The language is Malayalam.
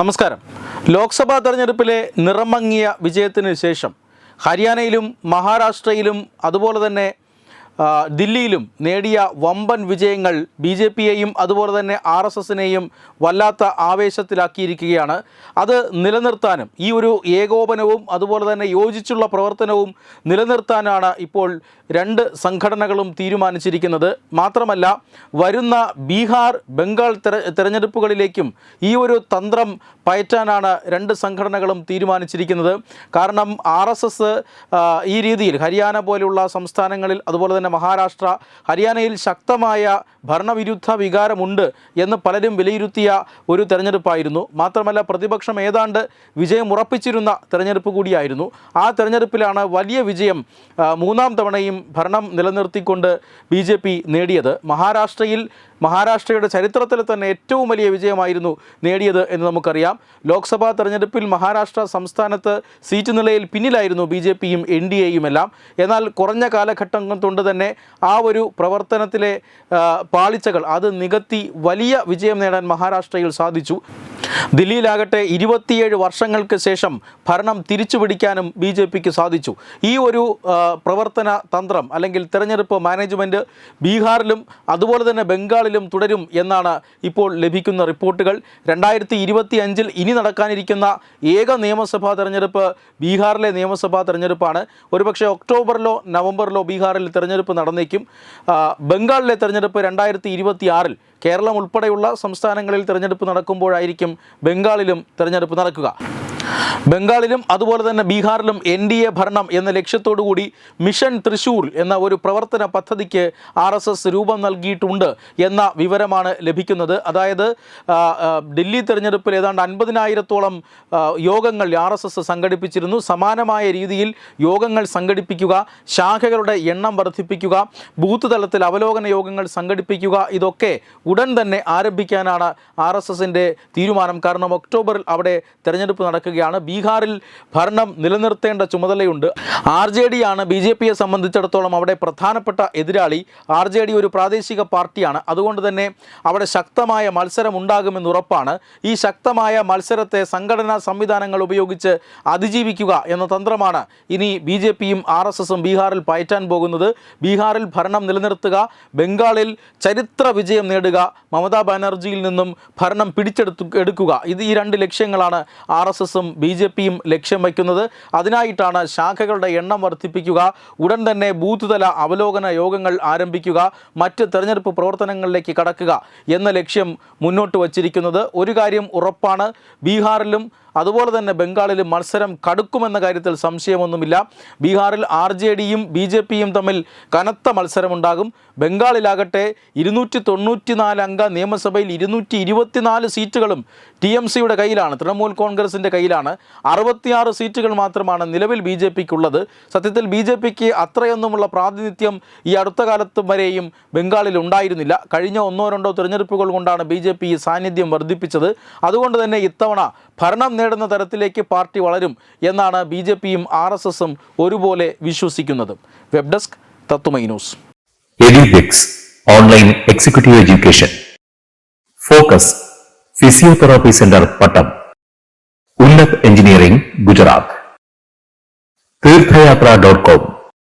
നമസ്കാരം. ലോക്സഭാ തെരഞ്ഞെടുപ്പിലെ നിറമങ്ങിയ വിജയത്തിന് ശേഷം ഹരിയാനയിലും മഹാരാഷ്ട്രയിലും അതുപോലെ തന്നെ ദില്ലിയിലും നേടിയ വമ്പൻ വിജയങ്ങൾ ബി ജെ പിയെയും അതുപോലെ തന്നെ ആർ എസ് എസിനെയും വല്ലാത്ത ആവേശത്തിലാക്കിയിരിക്കുകയാണ്. അത് നിലനിർത്താനും ഈ ഒരു ഏകോപനവും അതുപോലെ തന്നെ യോജിച്ചുള്ള പ്രവർത്തനവും നിലനിർത്താനാണ് ഇപ്പോൾ രണ്ട് സംഘടനകളും തീരുമാനിച്ചിരിക്കുന്നത്. മാത്രമല്ല വരുന്ന ബീഹാർ ബംഗാൾ തെര തെരഞ്ഞെടുപ്പുകളിലേക്കും ഈ ഒരു തന്ത്രം പയറ്റാനാണ് രണ്ട് സംഘടനകളും തീരുമാനിച്ചിരിക്കുന്നത്. കാരണം ആർ ഈ രീതിയിൽ ഹരിയാന പോലെയുള്ള സംസ്ഥാനങ്ങളിൽ അതുപോലെ തന്നെ മഹാരാഷ്ട്ര ഹരിയാനയിൽ ശക്തമായ ഭരണവിരുദ്ധ വികാരമുണ്ട് എന്ന് പലരും വിലയിരുത്തിയ ഒരു തെരഞ്ഞെടുപ്പായിരുന്നു. മാത്രമല്ല പ്രതിപക്ഷം ഏതാണ്ട് വിജയം ഉറപ്പിച്ചിരുന്ന തെരഞ്ഞെടുപ്പ് കൂടിയായിരുന്നു. ആ തെരഞ്ഞെടുപ്പിലാണ് വലിയ വിജയം മൂന്നാം തവണയും ഭരണം നിലനിർത്തിക്കൊണ്ട് ബി നേടിയത്. മഹാരാഷ്ട്രയിൽ മഹാരാഷ്ട്രയുടെ ചരിത്രത്തിൽ തന്നെ ഏറ്റവും വലിയ വിജയമായിരുന്നു നേടിയത് എന്ന് നമുക്കറിയാം. ലോക്സഭാ തെരഞ്ഞെടുപ്പിൽ മഹാരാഷ്ട്ര സംസ്ഥാനത്ത് സീറ്റ് നിലയിൽ പിന്നിലായിരുന്നു ബി ജെ പിയും എൻ ഡി എയും എല്ലാം എന്നാൽ കുറഞ്ഞ കാലഘട്ടം കൊണ്ട് തന്നെ ആ ഒരു പ്രവർത്തനത്തിലെ പാളിച്ചകൾ അത് നികത്തി വലിയ വിജയം നേടാൻ മഹാരാഷ്ട്രയിൽ സാധിച്ചു. ദില്ലിയിലാകട്ടെ ഇരുപത്തിയേഴ് വർഷങ്ങൾക്ക് ശേഷം ഭരണം തിരിച്ചുപിടിക്കാനും ബി ജെ പിക്ക് സാധിച്ചു. ഈ ഒരു പ്രവർത്തന തന്ത്രം അല്ലെങ്കിൽ തെരഞ്ഞെടുപ്പ് മാനേജ്മെന്റ് ബീഹാറിലും അതുപോലെ തന്നെ ബംഗാളിലും തുടരും എന്നാണ് ഇപ്പോൾ ലഭിക്കുന്ന റിപ്പോർട്ടുകൾ. രണ്ടായിരത്തി ഇരുപത്തി അഞ്ചിൽ ഇനി നടക്കാനിരിക്കുന്ന ഏക നിയമസഭാ തെരഞ്ഞെടുപ്പ് ബീഹാറിലെ നിയമസഭാ തെരഞ്ഞെടുപ്പാണ്. ഒരുപക്ഷെ ഒക്ടോബറിലോ നവംബറിലോ ബീഹാറിൽ തെരഞ്ഞെടുപ്പ് നടന്നേക്കും. ബംഗാളിലെ തെരഞ്ഞെടുപ്പ് രണ്ടായിരത്തി ഇരുപത്തി കേരളം ഉൾപ്പെടെയുള്ള സംസ്ഥാനങ്ങളിൽ തെരഞ്ഞെടുപ്പ് നടക്കുമ്പോഴായിരിക്കും ബംഗാളിലും തെരഞ്ഞെടുപ്പ് നടക്കുക. ബംഗാളിലും അതുപോലെ തന്നെ ബീഹാറിലും എൻ ഡി എ ഭരണം എന്ന ലക്ഷ്യത്തോടുകൂടി മിഷൻ തൃശൂർ എന്ന ഒരു പ്രവർത്തന പദ്ധതിക്ക് ആർ എസ് എസ് രൂപം നൽകിയിട്ടുണ്ട് എന്ന വിവരമാണ് ലഭിക്കുന്നത്. അതായത് ഡൽഹി തെരഞ്ഞെടുപ്പിൽ ഏതാണ്ട് അൻപതിനായിരത്തോളം യോഗങ്ങൾ ആർ എസ് എസ് സംഘടിപ്പിച്ചിരുന്നു. സമാനമായ രീതിയിൽ യോഗങ്ങൾ സംഘടിപ്പിക്കുക ശാഖകളുടെ എണ്ണം വർദ്ധിപ്പിക്കുക ബൂത്ത് തലത്തിൽ അവലോകന യോഗങ്ങൾ സംഘടിപ്പിക്കുക ഇതൊക്കെ ഉടൻ തന്നെ ആരംഭിക്കാനാണ് ആർ എസ് എസിന്റെ തീരുമാനം. കാരണം ഒക്ടോബറിൽ അവിടെ തെരഞ്ഞെടുപ്പ് നടക്കുകയാണ് ബീഹാറിൽ ഭരണം നിലനിർത്തേണ്ട ചുമതലയുണ്ട്. ആർ ജെ ഡി ആണ് ബി ജെ പിയെ സംബന്ധിച്ചിടത്തോളം അവിടെ പ്രധാനപ്പെട്ട എതിരാളി. ആർ ജെ ഡി ഒരു പ്രാദേശിക പാർട്ടിയാണ്. അതുകൊണ്ട് തന്നെ അവിടെ ശക്തമായ മത്സരം ഉണ്ടാകുമെന്ന് ഉറപ്പാണ്. ഈ ശക്തമായ മത്സരത്തെ സംഘടനാ സംവിധാനങ്ങൾ ഉപയോഗിച്ച് അതിജീവിക്കുക എന്ന തന്ത്രമാണ് ഇനി ബി ജെ പിയും ആർ എസ് എസും ബീഹാറിൽ പയറ്റാൻ പോകുന്നത്. ബീഹാറിൽ ഭരണം നിലനിർത്തുക ബംഗാളിൽ ചരിത്ര വിജയം നേടുക മമതാ ബാനർജിയിൽ നിന്നും ഭരണം പിടിച്ചെടുത്തു എടുക്കുക. ഇത് ഈ രണ്ട് ലക്ഷ്യങ്ങളാണ് ആർ എസ് എസും ബി ജെ പിയും ലക്ഷ്യം വയ്ക്കുന്നത്. അതിനായിട്ടാണ് ശാഖകളുടെ എണ്ണം വർദ്ധിപ്പിക്കുക. ഉടൻ തന്നെ ബൂത്ത് തല അവലോകന യോഗങ്ങൾ ആരംഭിക്കുക. മറ്റ് തെരഞ്ഞെടുപ്പ് പ്രവർത്തനങ്ങളിലേക്ക് കടക്കുക എന്ന ലക്ഷ്യം മുന്നോട്ട് വച്ചിരിക്കുന്നത്. ഒരു കാര്യം ഉറപ്പാണ്. ബീഹാറിലും അതുപോലെ തന്നെ ബംഗാളിലും മത്സരം കടുക്കുമെന്ന കാര്യത്തിൽ സംശയമൊന്നുമില്ല. ബീഹാറിൽ ആർ ജെ ഡിയും ബി ജെ പിയും തമ്മിൽ കനത്ത മത്സരമുണ്ടാകും. ബംഗാളിലാകട്ടെ ഇരുന്നൂറ്റി തൊണ്ണൂറ്റിനാല് അംഗ നിയമസഭയിൽ ഇരുന്നൂറ്റി ഇരുപത്തിനാല് സീറ്റുകളും ടി എം സിയുടെ കയ്യിലാണ്. തൃണമൂൽ കോൺഗ്രസിന്റെ കയ്യിലാണ്. അറുപത്തിയാറ് സീറ്റുകൾ മാത്രമാണ് നിലവിൽ ബി ജെ പിക്കുള്ളത്. സത്യത്തിൽ ബി ജെ പിക്ക് അത്രയൊന്നുമുള്ള പ്രാതിനിധ്യം ഈ അടുത്ത കാലത്ത് വരെയും ബംഗാളിൽ ഉണ്ടായിരുന്നില്ല. കഴിഞ്ഞ ഒന്നോ രണ്ടോ തിരഞ്ഞെടുപ്പുകൾ കൊണ്ടാണ് ബി ജെ പി സാന്നിധ്യം വർദ്ധിപ്പിച്ചത്. അതുകൊണ്ട് തന്നെ ഇത്തവണ ഭരണം നേടുന്ന തരത്തിലേക്ക് പാർട്ടി വളരും എന്നാണ് ബി ജെ പിയും ആർ എസ് എസും ഒരുപോലെ വിശ്വസിക്കുന്നത്. വെബ് ഡെസ്ക് തത്തുമൈ news. Online executive education. Focus physiotherapy centre Pattom. ഉന്നത് എഞ്ചിനീയറിംഗ് ഗുജറാത്ത് തീർത്ഥയാത്ര ഡോട്ട് കോം